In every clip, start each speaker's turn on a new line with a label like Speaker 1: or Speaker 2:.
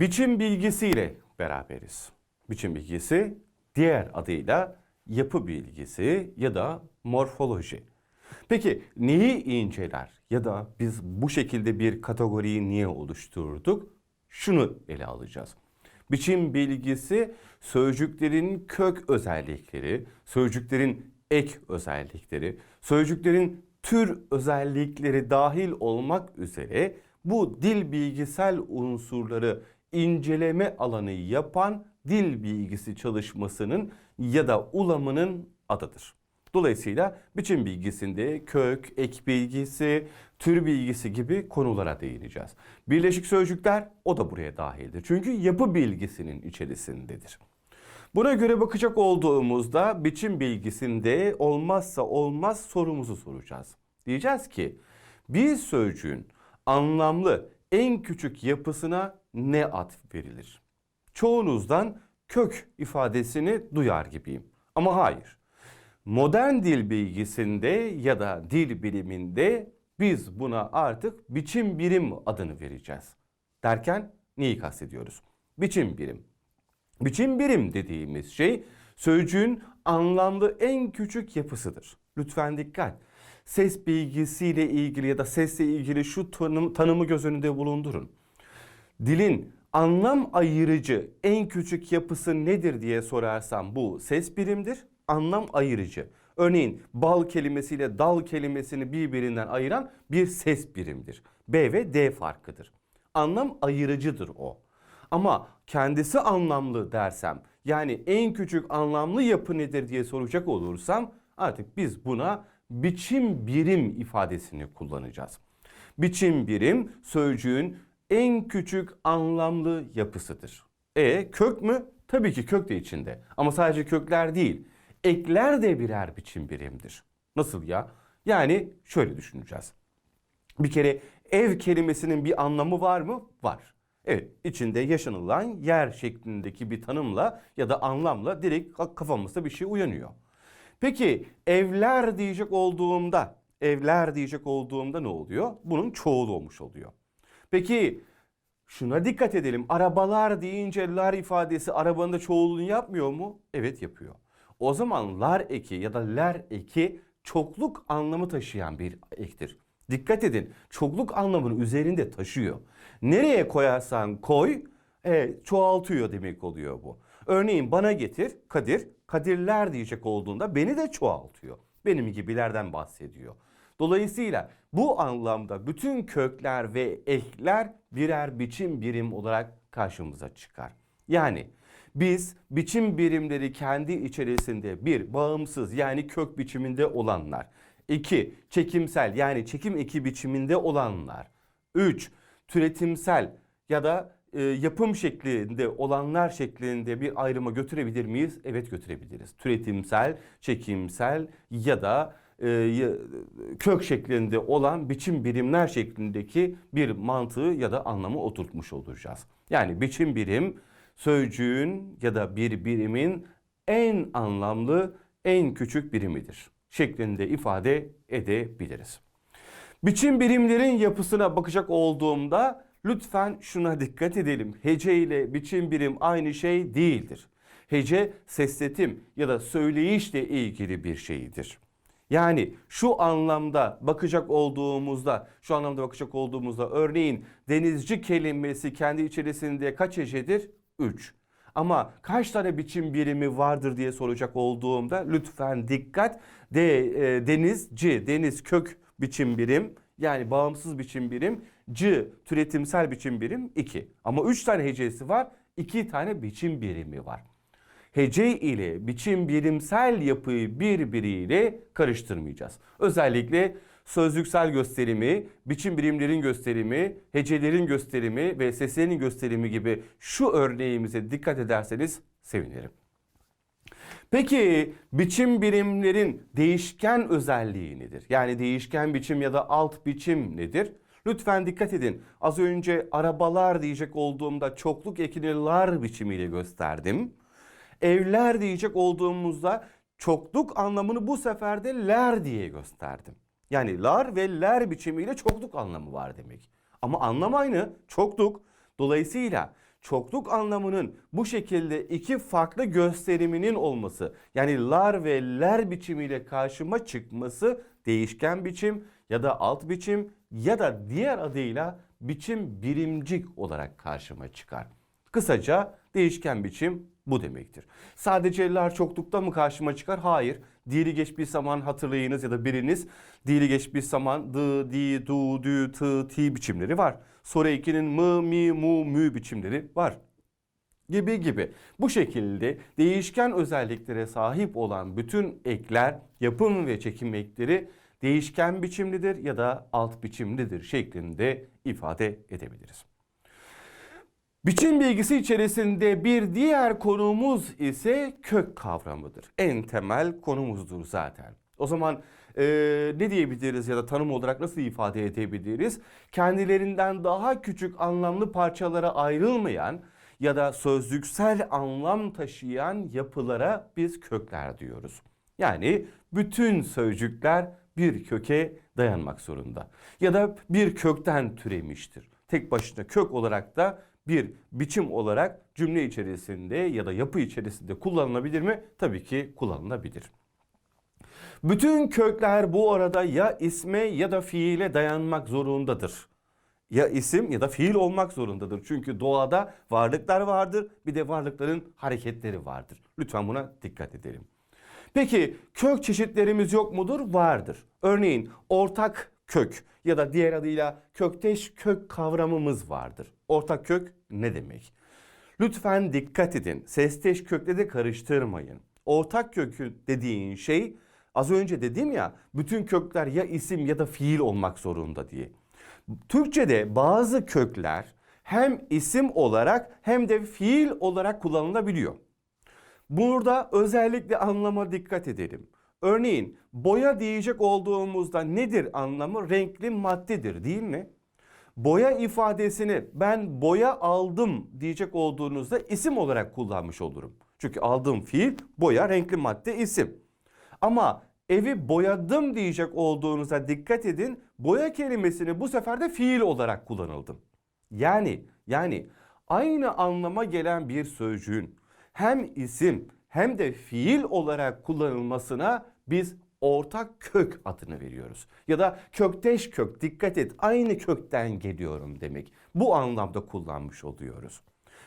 Speaker 1: Biçim bilgisiyle beraberiz. Biçim bilgisi diğer adıyla yapı bilgisi ya da morfoloji. Peki neyi inceler ya da biz bu şekilde bir kategoriyi niye oluşturduk? Şunu ele alacağız. Biçim bilgisi sözcüklerin kök özellikleri, sözcüklerin ek özellikleri, sözcüklerin tür özellikleri dahil olmak üzere bu dil bilgisel unsurları inceleme alanı yapan dil bilgisi çalışmasının ya da ulamının adıdır. Dolayısıyla biçim bilgisinde kök, ek bilgisi, tür bilgisi gibi konulara değineceğiz. Birleşik sözcükler o da buraya dahildir. Çünkü yapı bilgisinin içerisindedir. Buna göre bakacak olduğumuzda biçim bilgisinde olmazsa olmaz sorumuzu soracağız. Diyeceğiz ki bir sözcüğün anlamlı en küçük yapısına ne ad verilir? Çoğunuzdan kök ifadesini duyar gibiyim. Ama hayır. Modern dil bilgisinde ya da dil biliminde biz buna artık biçim birim adını vereceğiz. Derken neyi kastediyoruz? Biçim birim. Biçim birim dediğimiz şey sözcüğün anlamlı en küçük yapısıdır. Lütfen dikkat. Ses bilgisiyle ilgili ya da sesle ilgili şu tanım, tanımı göz önünde bulundurun. Dilin anlam ayırıcı en küçük yapısı nedir diye sorarsam bu ses birimdir. Anlam ayırıcı. Örneğin bal kelimesiyle dal kelimesini birbirinden ayıran bir ses birimdir. B ve D farkıdır. Anlam ayırıcıdır o. Ama kendisi anlamlı dersem yani en küçük anlamlı yapı nedir diye soracak olursam artık biz buna biçim birim ifadesini kullanacağız. Biçim birim sözcüğün en küçük anlamlı yapısıdır. E kök mü? Tabii ki kök de içinde. Ama sadece kökler değil. Ekler de birer biçim birimdir. Nasıl ya? Yani şöyle düşüneceğiz. Bir kere ev kelimesinin bir anlamı var mı? Var. Evet, içinde yaşanılan yer şeklindeki bir tanımla ya da anlamla direkt kafamızda bir şey uyanıyor. Peki evler diyecek olduğumda, evler diyecek olduğumda ne oluyor? Bunun çoğulu olmuş oluyor. Peki şuna dikkat edelim. Arabalar deyince lar ifadesi arabanın da çoğulunu yapmıyor mu? Evet yapıyor. O zaman lar eki ya da ler eki çokluk anlamı taşıyan bir ektir. Dikkat edin çokluk anlamını üzerinde taşıyor. Nereye koyarsan koy e, çoğaltıyor demek oluyor bu. Örneğin bana getir Kadir, Kadirler diyecek olduğunda beni de çoğaltıyor. Benim gibilerden bahsediyor. Dolayısıyla bu anlamda bütün kökler ve ekler birer biçim birim olarak karşımıza çıkar. Yani biz biçim birimleri kendi içerisinde bir bağımsız yani kök biçiminde olanlar. 2. Çekimsel yani çekim eki biçiminde olanlar. 3. Türetimsel ya da e, yapım şeklinde olanlar şeklinde bir ayrıma götürebilir miyiz? Evet götürebiliriz. Türetimsel, çekimsel ya da e, kök şeklinde olan biçim birimler şeklindeki bir mantığı ya da anlamı oturtmuş olacağız. Yani biçim birim sözcüğün ya da bir birimin en anlamlı, en küçük birimidir şeklinde ifade edebiliriz. Biçim birimlerin yapısına bakacak olduğumda lütfen şuna dikkat edelim. Hece ile biçim birim aynı şey değildir. Hece sesletim ya da söyleyişle ilgili bir şeydir. Yani şu anlamda bakacak olduğumuzda, şu anlamda bakacak olduğumuzda örneğin denizci kelimesi kendi içerisinde kaç hecedir? 3. Ama kaç tane biçim birimi vardır diye soracak olduğumda lütfen dikkat. De, e, denizci, deniz kök biçim birim yani bağımsız biçim birim. C türetimsel biçim birim 2. Ama 3 tane hecesi var, 2 tane biçim birimi var. Hece ile biçim birimsel yapıyı birbiriyle karıştırmayacağız. Özellikle sözlüksel gösterimi, biçim birimlerin gösterimi, hecelerin gösterimi ve seslerin gösterimi gibi şu örneğimize dikkat ederseniz sevinirim. Peki biçim birimlerin değişken özelliği nedir? Yani değişken biçim ya da alt biçim nedir? Lütfen dikkat edin. Az önce arabalar diyecek olduğumda çokluk ekini lar biçimiyle gösterdim. Evler diyecek olduğumuzda çokluk anlamını bu sefer de ler diye gösterdim. Yani lar ve ler biçimiyle çokluk anlamı var demek. Ama anlam aynı çokluk. Dolayısıyla çokluk anlamının bu şekilde iki farklı gösteriminin olması yani lar ve ler biçimiyle karşıma çıkması değişken biçim ya da alt biçim ya da diğer adıyla biçim birimcik olarak karşıma çıkar. Kısaca değişken biçim bu demektir. Sadece lar çoklukta mı karşıma çıkar? Hayır. Dili geçmiş zaman hatırlayınız ya da biriniz dili geçmiş zaman dı, di, du, dü, tı, ti biçimleri var. Soru 2'nin mı, mi, mu, mü biçimleri var gibi gibi. Bu şekilde değişken özelliklere sahip olan bütün ekler, yapım ve çekim ekleri değişken biçimlidir ya da alt biçimlidir şeklinde ifade edebiliriz. Biçim bilgisi içerisinde bir diğer konumuz ise kök kavramıdır. En temel konumuzdur zaten. O zaman e, ne diyebiliriz ya da tanım olarak nasıl ifade edebiliriz? Kendilerinden daha küçük anlamlı parçalara ayrılmayan ya da sözlüksel anlam taşıyan yapılara biz kökler diyoruz. Yani bütün sözcükler bir köke dayanmak zorunda. Ya da bir kökten türemiştir. Tek başına kök olarak da bir biçim olarak cümle içerisinde ya da yapı içerisinde kullanılabilir mi? Tabii ki kullanılabilir. Bütün kökler bu arada ya isme ya da fiile dayanmak zorundadır. Ya isim ya da fiil olmak zorundadır. Çünkü doğada varlıklar vardır, bir de varlıkların hareketleri vardır. Lütfen buna dikkat edelim. Peki kök çeşitlerimiz yok mudur? Vardır. Örneğin ortak kök ya da diğer adıyla kökteş kök kavramımız vardır. Ortak kök ne demek? Lütfen dikkat edin. Sesteş kökle de karıştırmayın. Ortak kökü dediğin şey az önce dedim ya bütün kökler ya isim ya da fiil olmak zorunda diye. Türkçe'de bazı kökler hem isim olarak hem de fiil olarak kullanılabiliyor. Burada özellikle anlama dikkat edelim. Örneğin boya diyecek olduğumuzda nedir anlamı? Renkli maddedir değil mi? Boya ifadesini ben boya aldım diyecek olduğunuzda isim olarak kullanmış olurum. Çünkü aldığım fiil boya renkli madde isim. Ama evi boyadım diyecek olduğunuzda dikkat edin. Boya kelimesini bu sefer de fiil olarak kullanıldım. Yani yani aynı anlama gelen bir sözcüğün hem isim hem de fiil olarak kullanılmasına biz ortak kök adını veriyoruz. Ya da kökteş kök dikkat et aynı kökten geliyorum demek. Bu anlamda kullanmış oluyoruz.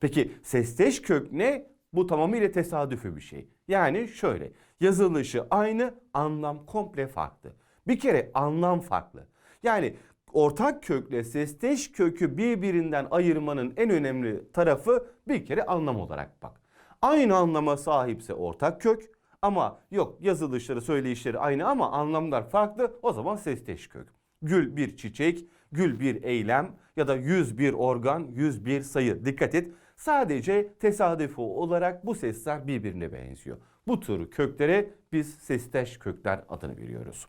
Speaker 1: Peki sesteş kök ne? Bu tamamıyla tesadüfi bir şey. Yani şöyle yazılışı aynı anlam komple farklı. Bir kere anlam farklı. Yani ortak kökle sesteş kökü birbirinden ayırmanın en önemli tarafı bir kere anlam olarak bak. Aynı anlama sahipse ortak kök ama yok yazılışları söyleyişleri aynı ama anlamlar farklı o zaman sesteş kök. Gül bir çiçek, gül bir eylem ya da yüz bir organ, yüz bir sayı. Dikkat et sadece tesadüfi olarak bu sesler birbirine benziyor. Bu tür köklere biz sesteş kökler adını veriyoruz.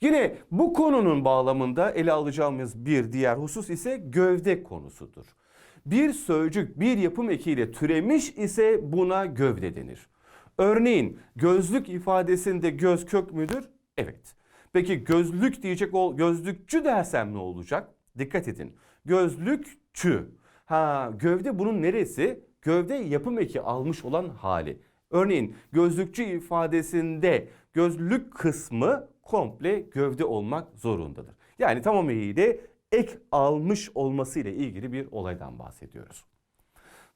Speaker 1: Yine bu konunun bağlamında ele alacağımız bir diğer husus ise gövde konusudur. Bir sözcük bir yapım ekiyle türemiş ise buna gövde denir. Örneğin gözlük ifadesinde göz kök müdür? Evet. Peki gözlük diyecek ol gözlükçü dersem ne olacak? Dikkat edin. Gözlükçü. Ha gövde bunun neresi? Gövde yapım eki almış olan hali. Örneğin gözlükçü ifadesinde gözlük kısmı komple gövde olmak zorundadır. Yani tamamıyla ek almış olması ile ilgili bir olaydan bahsediyoruz.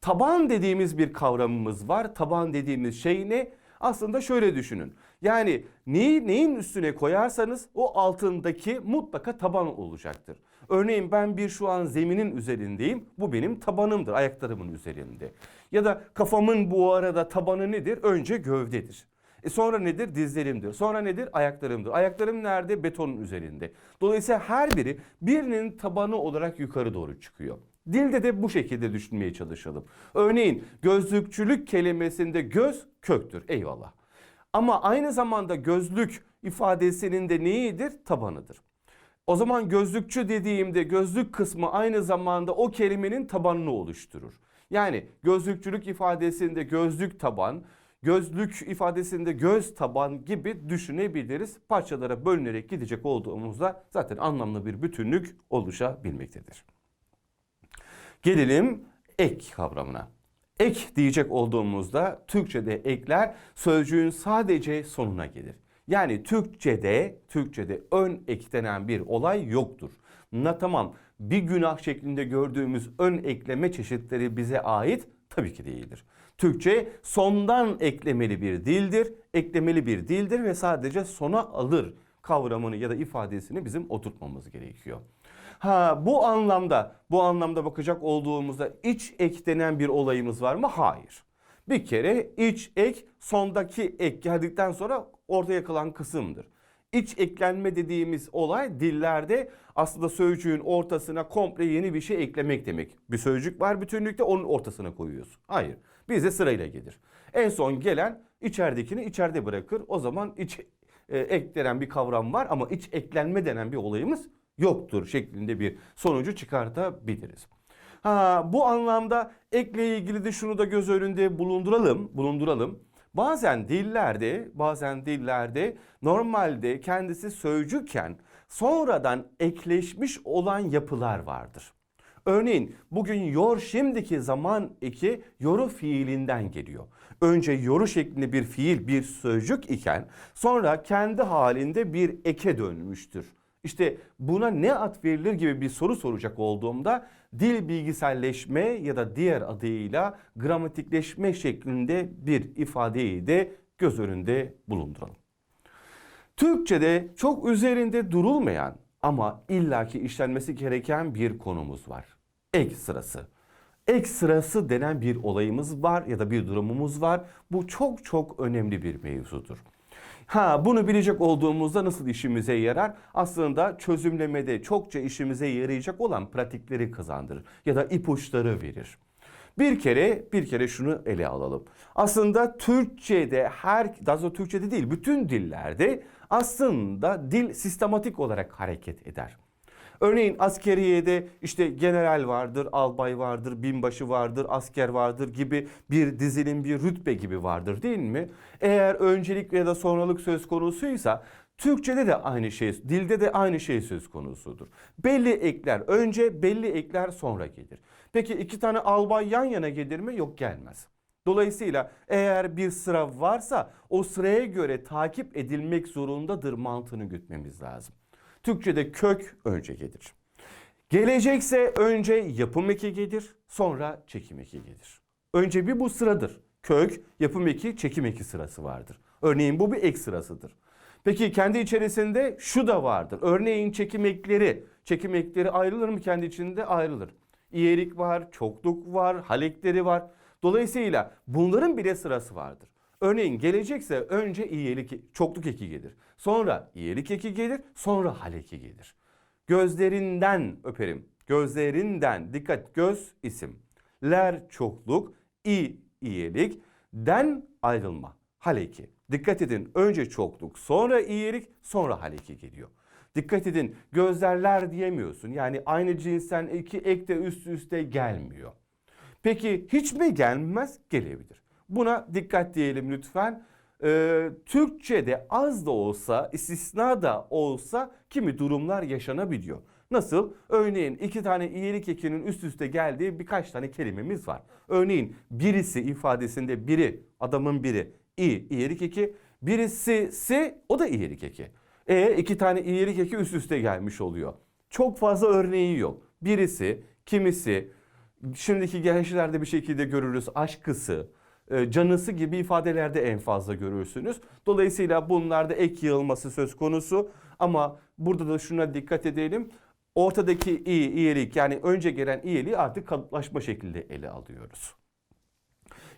Speaker 1: Taban dediğimiz bir kavramımız var. Taban dediğimiz şey ne? Aslında şöyle düşünün. Yani neyi neyin üstüne koyarsanız o altındaki mutlaka taban olacaktır. Örneğin ben bir şu an zeminin üzerindeyim. Bu benim tabanımdır ayaklarımın üzerinde. Ya da kafamın bu arada tabanı nedir? Önce gövdedir. E sonra nedir? Dizlerimdir. Sonra nedir? Ayaklarımdır. Ayaklarım nerede? Betonun üzerinde. Dolayısıyla her biri birinin tabanı olarak yukarı doğru çıkıyor. Dilde de bu şekilde düşünmeye çalışalım. Örneğin gözlükçülük kelimesinde göz köktür. Eyvallah. Ama aynı zamanda gözlük ifadesinin de neyidir? Tabanıdır. O zaman gözlükçü dediğimde gözlük kısmı aynı zamanda o kelimenin tabanını oluşturur. Yani gözlükçülük ifadesinde gözlük taban, gözlük ifadesinde göz taban gibi düşünebiliriz. Parçalara bölünerek gidecek olduğumuzda zaten anlamlı bir bütünlük oluşabilmektedir. Gelelim ek kavramına. Ek diyecek olduğumuzda Türkçe'de ekler sözcüğün sadece sonuna gelir. Yani Türkçe'de Türkçe'de ön ek denen bir olay yoktur. Na tamam bir günah şeklinde gördüğümüz ön ekleme çeşitleri bize ait tabii ki değildir. Türkçe sondan eklemeli bir dildir, eklemeli bir dildir ve sadece sona alır kavramını ya da ifadesini bizim oturtmamız gerekiyor. Ha bu anlamda bu anlamda bakacak olduğumuzda iç ek denen bir olayımız var mı? Hayır. Bir kere iç ek sondaki ek geldikten sonra ortaya kalan kısımdır. İç eklenme dediğimiz olay dillerde aslında sözcüğün ortasına komple yeni bir şey eklemek demek. Bir sözcük var bütünlükte onun ortasına koyuyoruz. Hayır. Bize sırayla gelir. En son gelen içeridekini içeride bırakır. O zaman iç e, ek denen bir kavram var ama iç eklenme denen bir olayımız yoktur şeklinde bir sonucu çıkartabiliriz. Ha, bu anlamda ekle ilgili de şunu da göz önünde bulunduralım, bulunduralım. Bazen dillerde, bazen dillerde normalde kendisi sözcükken sonradan ekleşmiş olan yapılar vardır. Örneğin bugün yor şimdiki zaman eki yoru fiilinden geliyor. Önce yoru şeklinde bir fiil, bir sözcük iken sonra kendi halinde bir eke dönmüştür. İşte buna ne ad verilir gibi bir soru soracak olduğumda dil bilgiselleşme ya da diğer adıyla gramatikleşme şeklinde bir ifadeyi de göz önünde bulunduralım. Türkçe'de çok üzerinde durulmayan ama illaki işlenmesi gereken bir konumuz var. Ek sırası. Ek sırası denen bir olayımız var ya da bir durumumuz var. Bu çok çok önemli bir mevzudur. Ha bunu bilecek olduğumuzda nasıl işimize yarar? Aslında çözümlemede çokça işimize yarayacak olan pratikleri kazandırır ya da ipuçları verir. Bir kere bir kere şunu ele alalım. Aslında Türkçe'de her daha doğrusu Türkçe'de değil bütün dillerde aslında dil sistematik olarak hareket eder. Örneğin askeriyede işte general vardır, albay vardır, binbaşı vardır, asker vardır gibi bir dizinin bir rütbe gibi vardır değil mi? Eğer öncelik ya da sonralık söz konusuysa Türkçede de aynı şey, dilde de aynı şey söz konusudur. Belli ekler önce, belli ekler sonra gelir. Peki iki tane albay yan yana gelir mi? Yok gelmez. Dolayısıyla eğer bir sıra varsa o sıraya göre takip edilmek zorundadır mantığını gütmemiz lazım. Türkçe'de kök önce gelir. Gelecekse önce yapım eki gelir, sonra çekim eki gelir. Önce bir bu sıradır. Kök, yapım eki, çekim eki sırası vardır. Örneğin bu bir ek sırasıdır. Peki kendi içerisinde şu da vardır. Örneğin çekim ekleri. Çekim ekleri ayrılır mı kendi içinde? Ayrılır. İyelik var, çokluk var, halekleri var. Dolayısıyla bunların bile sırası vardır. Örneğin gelecekse önce iyilik, çokluk eki gelir. Sonra iyilik eki gelir, sonra hal eki gelir. Gözlerinden öperim. Gözlerinden dikkat göz isim. Ler çokluk, i iyilik, den ayrılma. Hal eki. Dikkat edin önce çokluk, sonra iyilik, sonra hal eki geliyor. Dikkat edin gözlerler diyemiyorsun. Yani aynı cinsten iki ek de üst üste gelmiyor. Peki hiç mi gelmez? Gelebilir. Buna dikkat diyelim lütfen. Ee, Türkçe'de az da olsa, istisna da olsa kimi durumlar yaşanabiliyor. Nasıl? Örneğin iki tane iyilik ekinin üst üste geldiği birkaç tane kelimemiz var. Örneğin birisi ifadesinde biri, adamın biri, i, iyilik eki, birisi si, o da iyilik eki. E iki tane iyilik eki üst üste gelmiş oluyor. Çok fazla örneği yok. Birisi, kimisi, şimdiki gençlerde bir şekilde görürüz aşkısı, canısı gibi ifadelerde en fazla görürsünüz. Dolayısıyla bunlarda ek yığılması söz konusu ama burada da şuna dikkat edelim. Ortadaki iyi, iyilik yani önce gelen iyiliği artık kalıplaşma şekilde ele alıyoruz.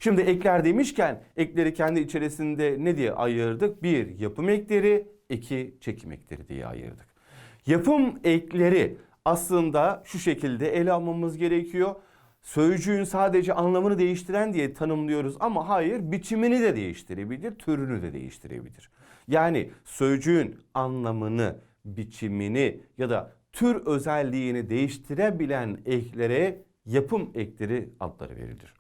Speaker 1: Şimdi ekler demişken ekleri kendi içerisinde ne diye ayırdık? Bir yapım ekleri, iki çekim ekleri diye ayırdık. Yapım ekleri aslında şu şekilde ele almamız gerekiyor. Sözcüğün sadece anlamını değiştiren diye tanımlıyoruz ama hayır biçimini de değiştirebilir, türünü de değiştirebilir. Yani sözcüğün anlamını, biçimini ya da tür özelliğini değiştirebilen eklere yapım ekleri adları verilir.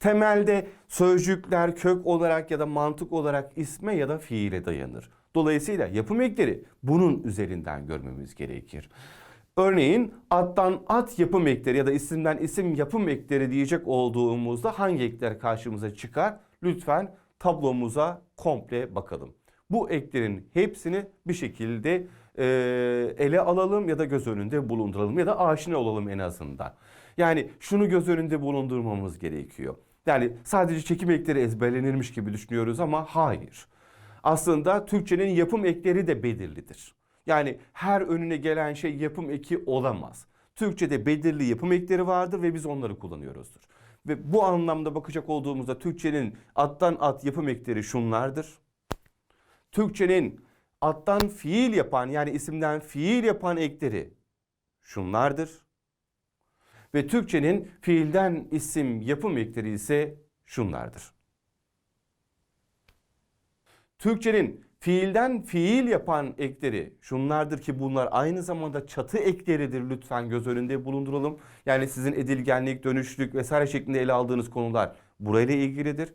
Speaker 1: Temelde sözcükler kök olarak ya da mantık olarak isme ya da fiile dayanır. Dolayısıyla yapım ekleri bunun üzerinden görmemiz gerekir. Örneğin attan at yapım ekleri ya da isimden isim yapım ekleri diyecek olduğumuzda hangi ekler karşımıza çıkar? Lütfen tablomuza komple bakalım. Bu eklerin hepsini bir şekilde e, ele alalım ya da göz önünde bulunduralım ya da aşina olalım en azından. Yani şunu göz önünde bulundurmamız gerekiyor. Yani sadece çekim ekleri ezberlenirmiş gibi düşünüyoruz ama hayır. Aslında Türkçenin yapım ekleri de belirlidir. Yani her önüne gelen şey yapım eki olamaz. Türkçede belirli yapım ekleri vardır ve biz onları kullanıyoruzdur. Ve bu anlamda bakacak olduğumuzda Türkçenin attan at yapım ekleri şunlardır. Türkçenin attan fiil yapan yani isimden fiil yapan ekleri şunlardır. Ve Türkçenin fiilden isim yapım ekleri ise şunlardır. Türkçenin fiilden fiil yapan ekleri şunlardır ki bunlar aynı zamanda çatı ekleridir lütfen göz önünde bulunduralım. Yani sizin edilgenlik, dönüşlük vesaire şeklinde ele aldığınız konular burayla ilgilidir.